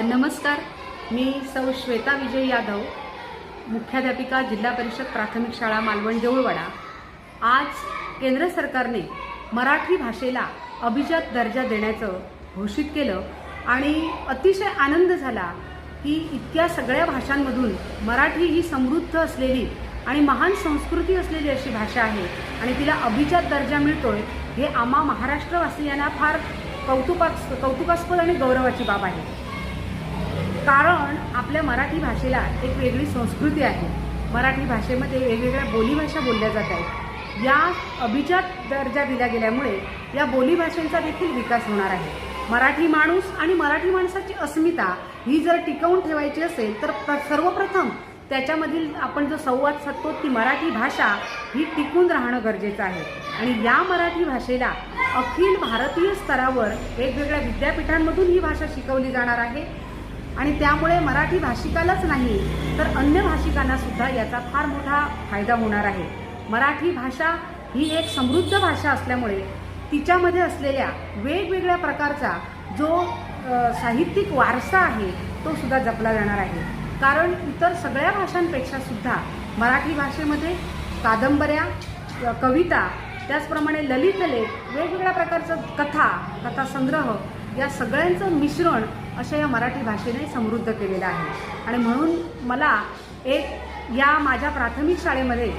नमस्कार. मी सौ श्वेता विजय यादव मुख्याध्यापिका जिल्हा परिषद प्राथमिक शाळा मालवण देऊळवाडा आज केंद्र सरकारने मराठी भाषेला अभिजात दर्जा देण्याचं घोषित केलं आणि अतिशय आनंद झाला की इतक्या सगळ्या भाषांमधून मराठी ही समृद्ध असलेली आणि महान संस्कृती असलेली अशी भाषा आहे आणि तिला अभिजात दर्जा मिळतोय हे आम्हा महाराष्ट्रवासियांना फार कौतुकास कौतुकास्पद आणि गौरवाची बाब आहे. कारण आपल्या मराठी भाषेला एक वेगळी संस्कृती आहे. मराठी भाषेमध्ये वेगवेगळ्या बोलीभाषा बोलल्या जात आहेत. या अभिजात दर्जा दिला गेल्यामुळे या बोलीभाषांचा देखील विकास होणार आहे. मराठी माणूस आणि मराठी माणसाची अस्मिता ही जर टिकवून ठेवायची असेल तर प्र- सर्वप्रथम त्याच्यामधील आपण जो संवाद साधतो ती मराठी भाषा ही टिकून राहणं गरजेचं आहे. आणि या मराठी भाषेला अखिल भारतीय स्तरावर वेगवेगळ्या विद्यापीठांमधून ही भाषा शिकवली जाणार आहे. आणि त्यामुळे मराठी भाषिकालाच नाही तर अन्य भाषिकांना सुद्धा याचा फार मोठा फायदा होणार आहे. मराठी भाषा ही एक समृद्ध भाषा असल्यामुळे तिच्यामध्ये असलेल्या वेगवेगळ्या प्रकारचा जो साहित्यिक वारसा आहे तो सुद्धा जपला जाणार आहे. कारण इतर सगळ्या भाषांपेक्षा सुद्धा मराठी भाषेमध्ये कादंबऱ्या कविता त्याचप्रमाणे ललित लेख वेगवेगळ्या प्रकारचं कथा कथा संग्रह या सगळ्यांचं मिश्रण अशा या मराठी भाषेने समृद्ध केलेलं आहे. आणि म्हणून मला एक या माझ्या प्राथमिक शाळेमध्ये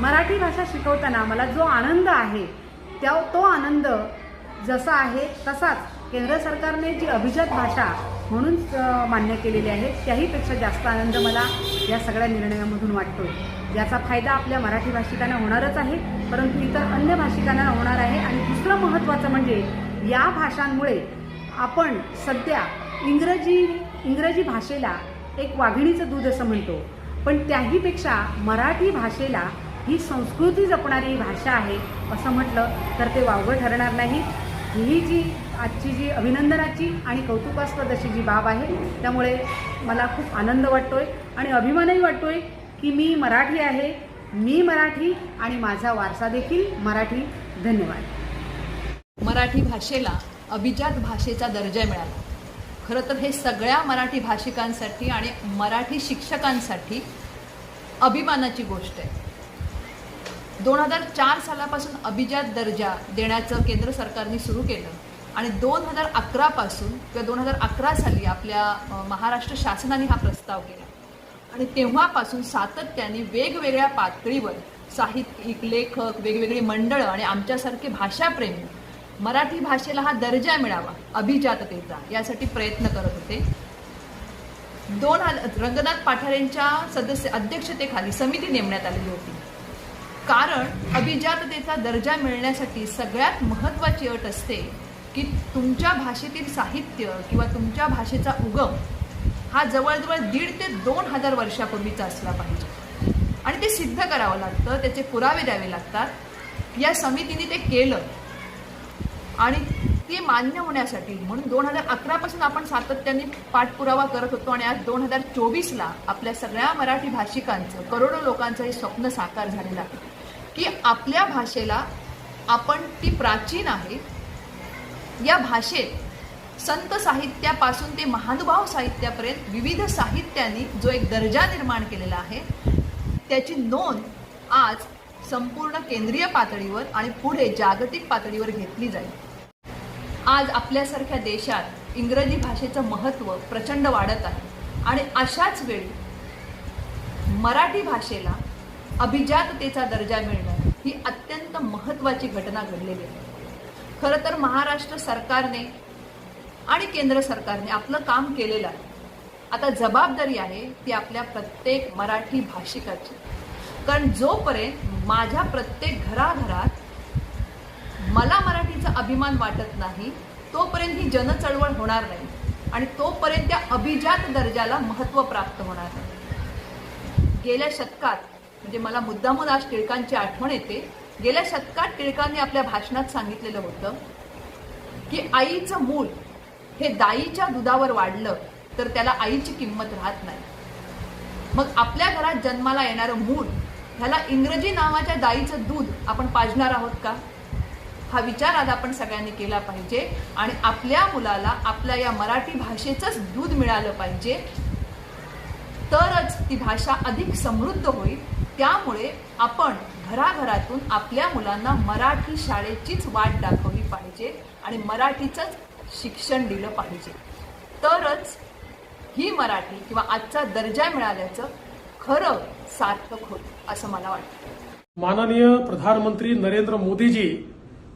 मराठी भाषा शिकवताना मला जो आनंद आहे त्या तो आनंद जसा आहे तसाच केंद्र सरकारने जी अभिजात भाषा म्हणून मान्य केलेली आहे त्याहीपेक्षा जास्त आनंद मला या सगळ्या निर्णयामधून वाटतो याचा फायदा आपल्या मराठी भाषिकांना होणारच आहे परंतु इतर अन्य भाषिकांना होणार आहे. आणि दुसरं महत्त्वाचं म्हणजे या भाषांमुळे आपण सध्या इंग्रजी इंग्रजी भाषेला एक वाघिणीचं दूध असं म्हणतो. पण त्याहीपेक्षा मराठी भाषेला ही संस्कृती जपणारी भाषा आहे असं म्हटलं तर ते वावगं ठरणार नाही. ही जी आजची जी अभिनंदनाची आणि कौतुकास्पद अशी जी बाब आहे त्यामुळे मला खूप आनंद वाटतोय आणि अभिमानही वाटतोय की मी मराठी आहे मी मराठी आणि माझा वारसा देखील मराठी. धन्यवाद. मराठी भाषेला अभिजात भाषेचा दर्जा मिळाला. खरं तर हे सगळ्या मराठी भाषिकांसाठी आणि मराठी शिक्षकांसाठी अभिमानाची गोष्ट आहे. दोन हजार चार सालापासून अभिजात दर्जा देण्याचं केंद्र सरकारने सुरू केलं आणि दोन हजार अकरापासून किंवा दोन हजार अकरा साली आपल्या महाराष्ट्र शासनाने हा प्रस्ताव केला. आणि तेव्हापासून सातत्याने वेगवेगळ्या पातळीवर साहित्यिक लेखक वेगवेगळी मंडळं आणि आमच्यासारखे भाषाप्रेमी मराठी भाषेला हा दर्जा मिळावा अभिजाततेचा यासाठी प्रयत्न करत होते. दोन रंगनाथ पाठारेंच्या सदस्य अध्यक्षतेखाली समिती नेमण्यात आलेली होती. कारण अभिजाततेचा दर्जा मिळण्यासाठी सगळ्यात महत्त्वाची अट असते की तुमच्या भाषेतील साहित्य किंवा तुमच्या भाषेचा उगम हा जवळजवळ दीड ते दोन हजार वर्षापूर्वीचा असला पाहिजे. आणि ते सिद्ध करावं लागतं त्याचे पुरावे द्यावे लागतात. या समितीने ते केलं. आणि ते मान्य होण्यासाठी म्हणून दोन हजार अकरापासून आपण सातत्याने पाठपुरावा करत होतो आणि आज दोन हजार चोवीसला आपल्या सगळ्या मराठी भाषिकांचं करोडो लोकांचं हे स्वप्न साकार झालेलं आहे. की आपल्या भाषेला आपण ती प्राचीन आहे. या भाषेत संत साहित्यापासून ते महानुभाव साहित्यापर्यंत विविध साहित्यांनी जो एक दर्जा निर्माण केलेला आहे त्याची नोंद आज संपूर्ण केंद्रीय पातळीवर आणि पुढे जागतिक पातळीवर घेतली जाईल. आज आपल्यासारख्या देशात इंग्रजी भाषेचं महत्त्व प्रचंड वाढत आहे. आणि अशाच वेळी मराठी भाषेला अभिजाततेचा दर्जा मिळणं ही अत्यंत महत्त्वाची घटना घडलेली आहे. खरं तर महाराष्ट्र सरकारने आणि केंद्र सरकारने आपलं काम केलेलं आहे. आता जबाबदारी आहे ती आपल्या प्रत्येक मराठी भाषिकाची. कारण जोपर्यंत माझ्या प्रत्येक घराघरात मला मराठीचा अभिमान वाटत नाही तोपर्यंत ही जनचळवळ होणार नाही आणि तोपर्यंत त्या अभिजात दर्जाला महत्त्व प्राप्त होणार नाही. गेल्या शतकात म्हणजे मला मुद्दामून आज टिळकांची आठवण येते गेल्या शतकात टिळकांनी आपल्या भाषणात सांगितलेलं होतं की आईचं मूल हे दाईच्या दुधावर वाढलं तर त्याला आईची किंमत राहत नाही. मग आपल्या घरात जन्माला येणारं मूल ह्याला इंग्रजी नावाच्या दाईचं दूध आपण पाजणार आहोत का? हा विचार आज आपण सगळ्यांनी केला पाहिजे. आणि आपल्या मुलाला आपल्या या मराठी भाषेचंच दूध मिळालं पाहिजे. तरच ती भाषा अधिक समृद्ध होईल. त्यामुळे आपण घराघरातून आपल्या मुलांना मराठी शाळेचीच वाट दाखवली पाहिजे आणि मराठीचंच शिक्षण दिलं पाहिजे. तरच ही मराठी किंवा आजचा दर्जा मिळाल्याचं खरं सार्थक होतं असं मला वाटतं. माननीय प्रधानमंत्री नरेंद्र मोदीजी